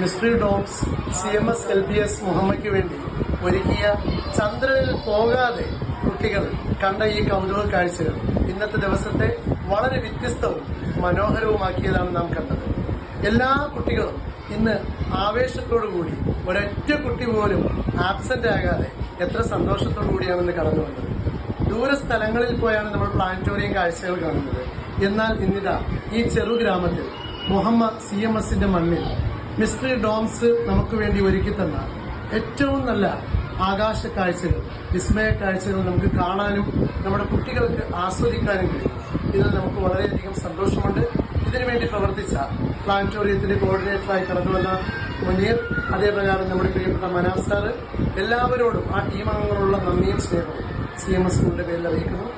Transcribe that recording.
Mystery dogs C M S L P S മുഹമ്മയ്ക്ക് വേണ്ടി ഒരുക്കിയ ചന്ദ്രനിൽ പോകാതെ കുട്ടികൾ കണ്ട ഈ കൗതുക കാഴ്ചകൾ ഇന്നത്തെ ദിവസത്തെ വളരെ വ്യത്യസ്തവും മനോഹരവുമാക്കിയതാണ് നാം കണ്ടത്. എല്ലാ കുട്ടികളും ഇന്ന് ആവേശത്തോടു കൂടി ഒരൊറ്റ കുട്ടി പോലും ആബ്സെന്റ് ആകാതെ എത്ര സന്തോഷത്തോടു കൂടിയാണെന്ന് കടന്നു വന്നത്. ദൂരസ്ഥലങ്ങളിൽ പോയാണ് നമ്മൾ പ്ലാനറ്റോറിയം കാഴ്ചകൾ കാണുന്നത്. എന്നാൽ ഇന്നിതാ ഈ ചെറു ഗ്രാമത്തിൽ മുഹമ്മദ് സി എം എസിന്റെ മണ്ണിൽ മിസ്റ്ററി ഡോംസ് നമുക്ക് വേണ്ടി ഒരുക്കി തന്ന ഏറ്റവും നല്ല ആകാശ കാഴ്ചകൾ വിസ്മയ കാഴ്ചകൾ നമുക്ക് കാണാനും നമ്മുടെ കുട്ടികൾക്ക് ആസ്വദിക്കാനും കഴിയും. ഇതിൽ നമുക്ക് വളരെയധികം സന്തോഷമുണ്ട്. ഇതിനുവേണ്ടി പ്രവർത്തിച്ച പ്ലാനറ്റോറിയത്തിന്റെ കോർഡിനേറ്ററായി കടന്നു വന്ന മുനീർ അതേപ്രകാരം നമ്മുടെ പ്രിയപ്പെട്ട മനാഫ് സാറ് എല്ലാവരോടും ആ ടീമംഗങ്ങളുള്ള നന്ദിയും സ്നേഹവും സി എം എസ് സ്കൂളിന്റെ പേരിൽ അറിയിക്കുന്നു.